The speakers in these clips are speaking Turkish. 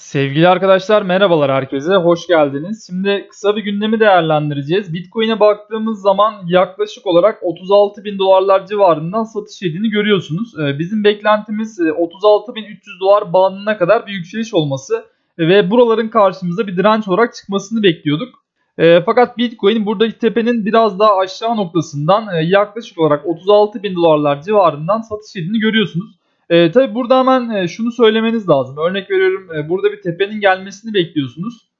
Sevgili arkadaşlar merhabalar herkese, hoş geldiniz. Şimdi kısa bir gündemi değerlendireceğiz. Bitcoin'e baktığımız zaman yaklaşık olarak 36 bin dolarlar civarından satış yediğini görüyorsunuz. Ee, Bizim beklentimiz e, 36 bin 300 dolar bandına kadar bir yükseliş olması ve buraların karşımıza bir direnç olarak çıkmasını bekliyorduk. E, fakat Bitcoin buradaki tepenin biraz daha aşağı noktasından e, yaklaşık olarak 36 bin dolarlar civarından satış yediğini görüyorsunuz. E, tabii burada hemen e, şunu söylemeniz lazım. Örnek veriyorum e, burada bir tepenin gelmesini bekliyorsunuz.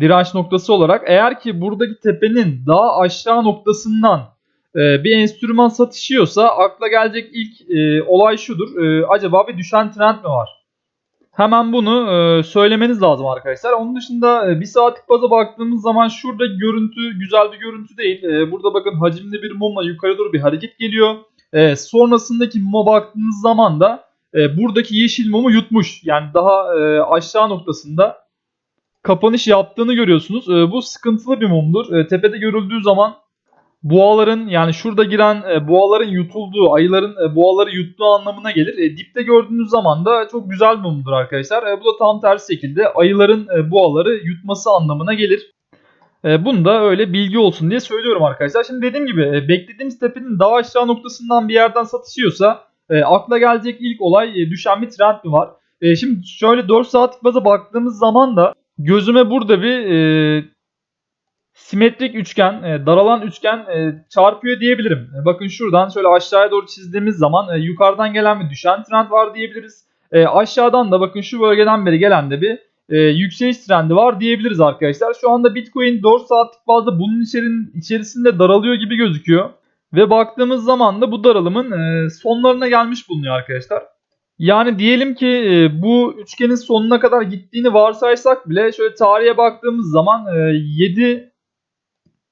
Direnç noktası olarak. Eğer ki buradaki tepenin daha aşağı noktasından e, bir enstrüman satışıyorsa akla gelecek ilk e, olay şudur. E, acaba bir düşen trend mi var? Hemen bunu e, söylemeniz lazım arkadaşlar. Onun dışında e, bir saatlik baza baktığımız zaman şurada görüntü güzel bir görüntü değil. E, burada bakın hacimli bir mumla yukarı doğru bir hareket geliyor. E, sonrasındaki muma baktığınız zaman da e, buradaki yeşil mumu yutmuş. Yani daha e, aşağı noktasında kapanış yaptığını görüyorsunuz. E, bu sıkıntılı bir mumdur. E, tepede görüldüğü zaman boğaların yani şurada giren e, boğaların yutulduğu, ayıların e, boğaları yuttuğu anlamına gelir. E, dipte gördüğünüz zaman da çok güzel mumdur arkadaşlar. E, bu da tam tersi şekilde ayıların e, boğaları yutması anlamına gelir. E, bunu da öyle bilgi olsun diye söylüyorum arkadaşlar. Şimdi dediğim gibi e, beklediğimiz tepenin daha aşağı noktasından bir yerden satışıyorsa e, akla gelecek ilk olay e, düşen bir trend mi var? E, şimdi şöyle 4 saatlik baza baktığımız zaman da gözüme burada bir e, simetrik üçgen, e, daralan üçgen e, çarpıyor diyebilirim. E, bakın şuradan şöyle aşağıya doğru çizdiğimiz zaman e, yukarıdan gelen bir düşen trend var diyebiliriz. E, aşağıdan da bakın şu bölgeden beri gelen de bir e, yükseliş trendi var diyebiliriz arkadaşlar. Şu anda Bitcoin 4 saatlik bazda bunun içerisinde daralıyor gibi gözüküyor. Ve baktığımız zaman da bu daralımın e, sonlarına gelmiş bulunuyor arkadaşlar. Yani diyelim ki e, bu üçgenin sonuna kadar gittiğini varsaysak bile şöyle tarihe baktığımız zaman e, 7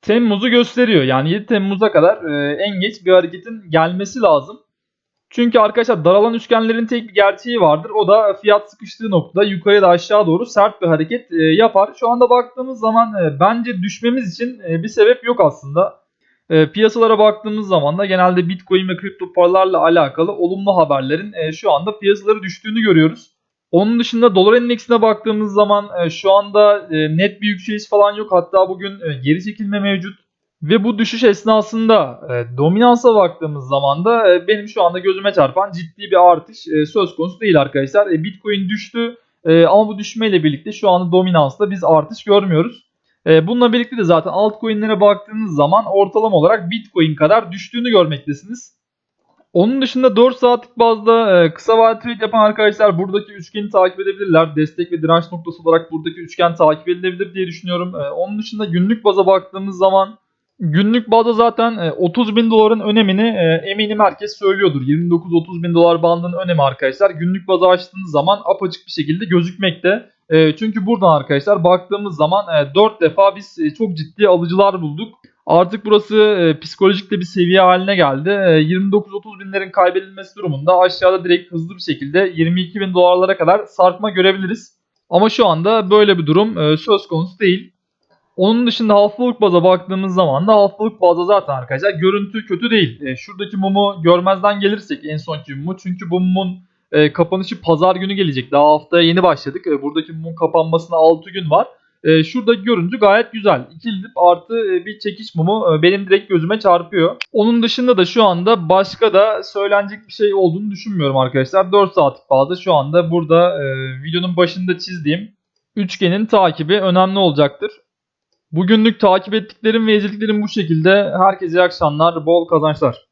Temmuz'u gösteriyor. Yani 7 Temmuz'a kadar e, en geç bir hareketin gelmesi lazım. Çünkü arkadaşlar daralan üçgenlerin tek bir gerçeği vardır. O da fiyat sıkıştığı noktada yukarıya da aşağı doğru sert bir hareket e, yapar. Şu anda baktığımız zaman e, bence düşmemiz için e, bir sebep yok aslında. Piyasalara baktığımız zaman da genelde Bitcoin ve kripto paralarla alakalı olumlu haberlerin şu anda piyasaları düştüğünü görüyoruz. Onun dışında dolar endeksine baktığımız zaman şu anda net bir yükseliş falan yok. Hatta bugün geri çekilme mevcut. Ve bu düşüş esnasında e, dominansa baktığımız zaman da e, benim şu anda gözüme çarpan ciddi bir artış e, söz konusu değil arkadaşlar. E, Bitcoin düştü e, ama bu düşmeyle birlikte şu anda dominansta biz artış görmüyoruz. E, bununla birlikte de zaten altcoin'lere baktığınız zaman ortalama olarak Bitcoin kadar düştüğünü görmektesiniz. Onun dışında 4 saatlik bazda e, kısa vadeli trade yapan arkadaşlar buradaki üçgeni takip edebilirler. Destek ve direnç noktası olarak buradaki üçgen takip edilebilir diye düşünüyorum. E, onun dışında günlük baza baktığımız zaman günlük bazda zaten e, 30 bin doların önemini e, eminim herkes söylüyordur. 29-30 bin dolar bandının önemi arkadaşlar. Günlük baza açtığınız zaman apaçık bir şekilde gözükmekte. E, çünkü buradan arkadaşlar baktığımız zaman e, 4 defa biz e, çok ciddi alıcılar bulduk. Artık burası e, psikolojik de bir seviye haline geldi. E, 29-30 binlerin kaybedilmesi durumunda aşağıda direkt hızlı bir şekilde 22 bin dolarlara kadar sarkma görebiliriz. Ama şu anda böyle bir durum e, söz konusu değil. Onun dışında haftalık baza baktığımız zaman da haftalık bazda zaten arkadaşlar görüntü kötü değil. E, şuradaki mumu görmezden gelirsek en sonki mumu çünkü bu mumun e, kapanışı pazar günü gelecek. Daha haftaya yeni başladık. E, buradaki mumun kapanmasına 6 gün var. E, şuradaki görüntü gayet güzel. İkili dip artı e, bir çekiş mumu e, benim direkt gözüme çarpıyor. Onun dışında da şu anda başka da söylenecek bir şey olduğunu düşünmüyorum arkadaşlar. 4 saatlik bazda şu anda burada e, videonun başında çizdiğim üçgenin takibi önemli olacaktır. Bugünlük takip ettiklerim ve izlediklerim bu şekilde. Herkese iyi akşamlar, bol kazançlar.